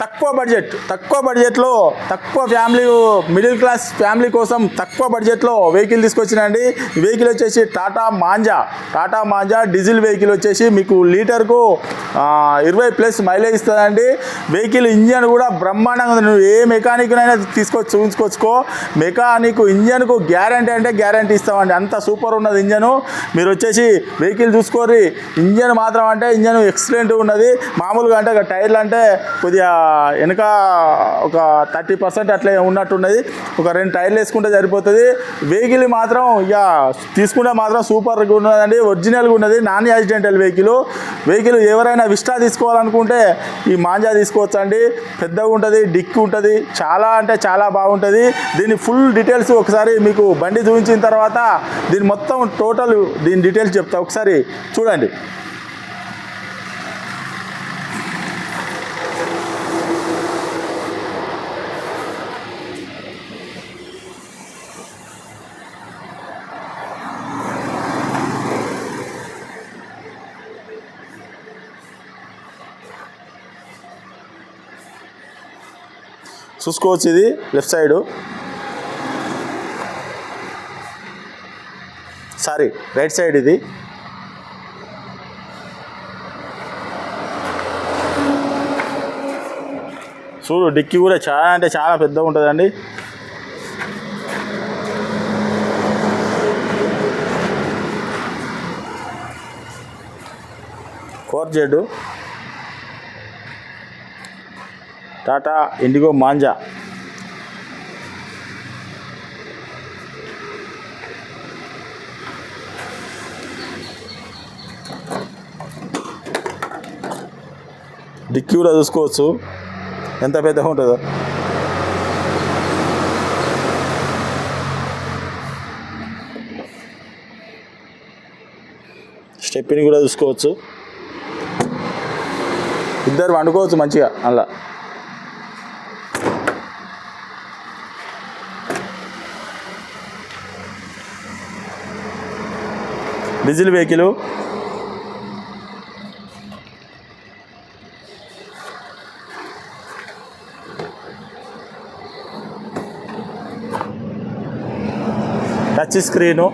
తక్కువ బడ్జెట్ తక్కువ బడ్జెట్లో తక్కువ ఫ్యామిలీ మిడిల్ క్లాస్ ఫ్యామిలీ కోసం తక్కువ బడ్జెట్లో వెహికల్ తీసుకొచ్చినండి. వెహికల్ వచ్చేసి టాటా మాంజా టాటా మాంజా డీజిల్ వెహికల్ వచ్చేసి మీకు లీటర్కు ఇరవై ప్లస్ మైలేజ్ ఇస్తుందండి. వెహికల్ ఇంజన్ కూడా బ్రహ్మాండంగా ఉంది. నువ్వు ఏ మెకానిక్నైనా తీసుకొచ్చి చూపించుకొచ్చుకో. మెకానిక్ ఇంజన్కు గ్యారంటీ అంటే గ్యారంటీ ఇస్తామండి. అంత సూపర్ ఉన్నది ఇంజను. మీరు వచ్చేసి వెహికల్ చూసుకోర్రి. ఇంజన్ మాత్రం అంటే ఇంజన్ ఎక్సలెంట్ ఉన్నది. మామూలుగా అంటే టైర్లు అంటే కొద్దిగా వెనుక ఒక థర్టీ పర్సెంట్ అట్లా ఉన్నట్టున్నది. ఒక రెండు టైర్లు వేసుకుంటే సరిపోతుంది. వెహికల్ మాత్రం ఇక తీసుకుంటే మాత్రం సూపర్గా ఉన్నదండి. ఒరిజినల్గా ఉన్నది. Non accidental vehicle. వెహికల్ ఎవరైనా విస్టా తీసుకోవాలనుకుంటే ఈ మాంజా తీసుకోవచ్చు అండి పెద్దగా ఉంటుంది డిక్ ఉంటుంది. చాలా అంటే చాలా బాగుంటుంది. దీని ఫుల్ డీటెయిల్స్ ఒకసారి మీకు బండి చూపించిన తర్వాత దీని మొత్తం టోటల్ దీని డీటెయిల్స్ చెప్తా. ఒకసారి చూడండి. చూసుకోవచ్చు ఇది left side. Sorry right side ఇది. చూడు డిక్కీ కూడా చాలా అంటే చాలా పెద్దగా ఉంటుందండి. కోర్జెడ్ జెడ్ టాటా ఇండిగో మాంజా. డిక్కీ కూడా చూసుకోవచ్చు. ఎంత పెద్దగా ఉంటుందో. స్టెప్పిని కూడా చూసుకోవచ్చు. ఇద్దరు వండుకోవచ్చు మంచిగా అలా. Diesel vehicle. Touch screen.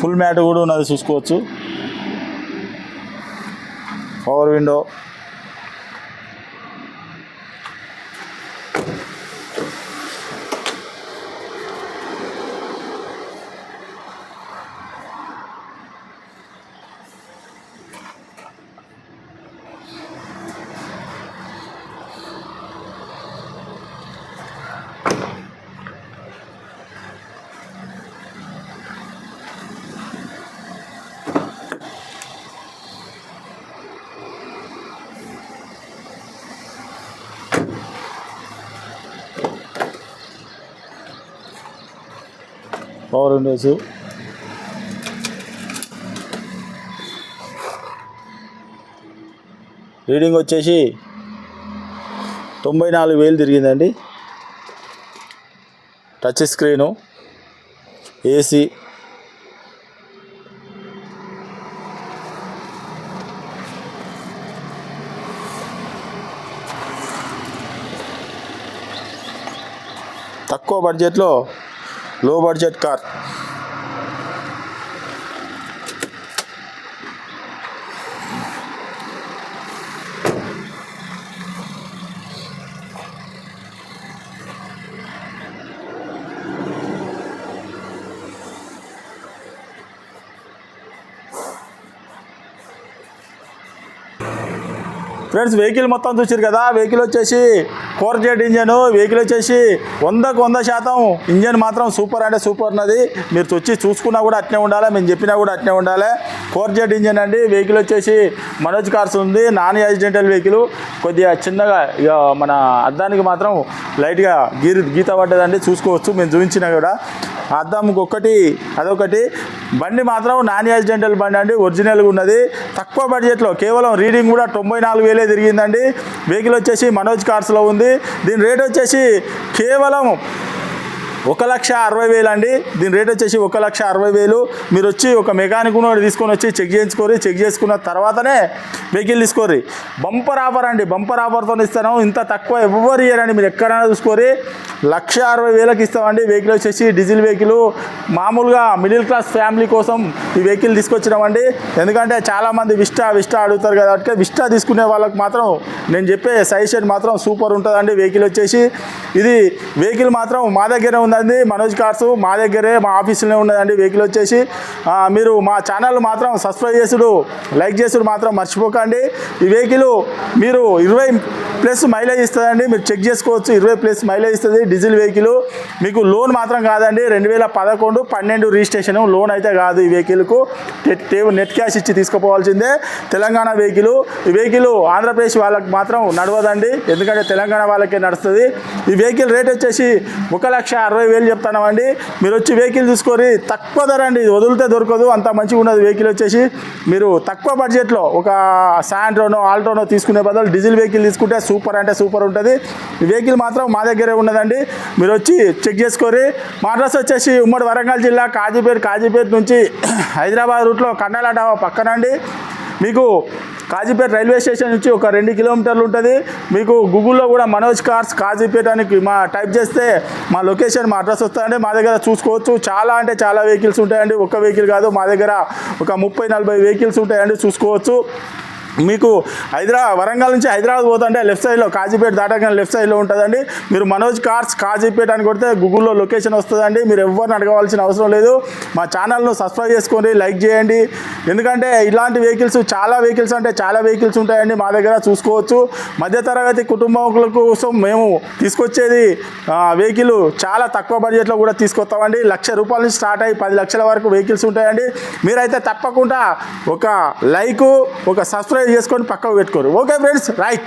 Full mat కూడా ఉన్నది చూసుకోవచ్చు. Power window. Power windows reading వచ్చేసి తొంభై నాలుగు వేలు తిరిగిందండి. టచ్ స్క్రీను ఏసీ తక్కువ బడ్జెట్లో low budget car. Friends vehicle మొత్తం చూసారు కదా? వెహికల్ వచ్చేసి ఫోర్ జెడ్ ఇంజన్ వెహికల్ వచ్చేసి వందకు వంద శాతం ఇంజన్ మాత్రం సూపర్ అంటే సూపర్ ఉన్నది. మీరు వచ్చి చూసుకున్నా కూడా అట్నే ఉండాలి మేము చెప్పినా కూడా అట్నే ఉండాలి. ఫోర్ జెడ్ ఇంజన్ అండి వెహికల్ వచ్చేసి మనోజ్ కార్స్ ఉంది నాన్ యాక్సిడెంటల్ వెహికల్. కొద్దిగా చిన్నగా ఇక మన అద్దానికి మాత్రం లైట్గా గీ గీత పడ్డదండి చూసుకోవచ్చు మేము చూపించినా కూడా. అద్దంకి ఒక్కటి అదొకటి. బండి మాత్రం నాన్ యాక్సిడెంటల్ బండి అండి ఒరిజినల్గా ఉన్నది. తక్కువ బడ్జెట్లో కేవలం రీడింగ్ కూడా తొంభై నాలుగు వేలే తిరిగిందండి. వెహికల్ వచ్చేసి మనోజ్ కార్స్లో ఉంది. దీని రేట్ వచ్చేసి కేవలం ఒక లక్ష అరవై వేలు అండి. దీని రేట్ వచ్చేసి ఒక లక్ష అరవై వేలు. మీరు వచ్చి ఒక మెకానిక్ తీసుకొని వచ్చి చెక్ చేయించుకోరు చెక్ చేసుకున్న తర్వాతనే వెహికల్ తీసుకోరి బంపర్ ఆఫర్ అండి. బంపర్ ఆఫర్తో ఇస్తాను ఇంత తక్కువ ఎవరు ఇయ్యారండి. మీరు ఎక్కడైనా చూసుకోరి లక్ష అరవై వేలకు ఇస్తామండి. వెహికల్ వచ్చేసి డీజిల్ వెహికల్. మామూలుగా మిడిల్ క్లాస్ ఫ్యామిలీ కోసం ఈ వెహికల్ తీసుకొచ్చినామండి. ఎందుకంటే చాలామంది విస్టా విస్టా అడుగుతారు కాబట్టి విస్టా తీసుకునే వాళ్ళకి మాత్రం నేను చెప్పే సజెషన్ మాత్రం సూపర్ ఉంటుందండి వెహికల్ వచ్చేసి. ఇది వెహికల్ మాత్రం మా దగ్గర ఉంది. ఉన్నది మనోజ్ కార్స్ మా దగ్గరే మా ఆఫీసులోనే ఉన్నదండి. వెహికల్ వచ్చేసి మీరు మా ఛానల్ మాత్రం సబ్స్క్రైబ్ చేసుడు లైక్ చేసుడు మాత్రం మర్చిపోకండి. ఈ వెహికల్ మీరు ఇరవై ప్లస్ మైలేజ్ ఇస్తుందండి. మీరు చెక్ చేసుకోవచ్చు. ఇరవై ప్లస్ మైలేజ్ ఇస్తుంది డీజిల్ వెహికల్. మీకు లోన్ మాత్రం కాదండి. రెండు వేల పదకొండు పన్నెండు రిజిస్ట్రేషన్ లోన్ అయితే కాదు ఈ వెహికల్కు నెట్ క్యాష్ ఇచ్చి తీసుకుపోవాల్సిందే తెలంగాణ వెహికల్ ఈ వెహికల్ ఆంధ్రప్రదేశ్ వాళ్ళకి మాత్రం నడవదండి. ఎందుకంటే తెలంగాణ వాళ్ళకే నడుస్తుంది. ఈ వెహికల్ రేట్ వచ్చేసి ఒక లక్ష అరవై వేలు చెప్తున్నామండి. మీరు వచ్చి వెహికల్ తీసుకొని తక్కువ ధర అండి. వదిలితే దొరకదు. అంత మంచిగా ఉన్నది వెహికల్ వచ్చేసి. మీరు తక్కువ బడ్జెట్లో ఒక శాంట్రోనో ఆల్టోనో తీసుకునే బదులు డీజిల్ వెహికల్ తీసుకుంటే సూపర్ అంటే సూపర్ ఉంటుంది. వెహికల్ మాత్రం మా దగ్గరే ఉన్నదండి. మీరు వచ్చి చెక్ చేసుకోరి మా అడ్రస్ వచ్చేసి ఉమ్మడి వరంగల్ జిల్లా కాజీపేట్ కాజీపేట్ నుంచి హైదరాబాద్ రూట్లో కన్నాల డాబా పక్కనండి. మీకు కాజీపేట రైల్వే స్టేషన్ నుంచి ఒక రెండు కిలోమీటర్లు ఉంటుంది. మీకు గూగుల్లో కూడా మనోజ్ కార్స్ కాజీపేట అని మా టైప్ చేస్తే మా లొకేషన్ మా అడ్రస్ వస్తుందండి. మా దగ్గర చూసుకోవచ్చు. చాలా అంటే చాలా వెహికల్స్ ఉంటాయండి. ఒక్క వెహికల్ కాదు మా దగ్గర ఒక ముప్పై నలభై వెహికల్స్ ఉంటాయండి. చూసుకోవచ్చు. మీకు హైదరాబాద్ వరంగల్ నుంచి హైదరాబాద్ పోతుంటే లెఫ్ట్ సైడ్లో కాజీపేట దాటగానే లెఫ్ట్ సైడ్లో ఉంటుందండి. మీరు మనోజ్ కార్స్ కాజీపేట అని కొడితే గూగుల్లో లొకేషన్ వస్తుందండి. మీరు ఎవరిని అడగవలసిన అవసరం లేదు. మా ఛానల్ను సబ్స్క్రైబ్ చేసుకోండి లైక్ చేయండి. ఎందుకంటే ఇలాంటి వెహికల్స్ చాలా వెహికల్స్ అంటే చాలా వెహికల్స్ ఉంటాయండి మా దగ్గర చూసుకోవచ్చు. మధ్యతరగతి కుటుంబం కోసం మేము తీసుకొచ్చేది వెహికల్ చాలా తక్కువ బడ్జెట్లో కూడా తీసుకొస్తామండి. లక్ష రూపాయల నుంచి స్టార్ట్ అయ్యి పది లక్షల వరకు వెహికల్స్ ఉంటాయండి. మీరైతే తప్పకుండా ఒక లైక్ ఒక సబ్స్క్రైబ్ చేసుకొని పక్కకు పెట్టుకోరు. Okay friends right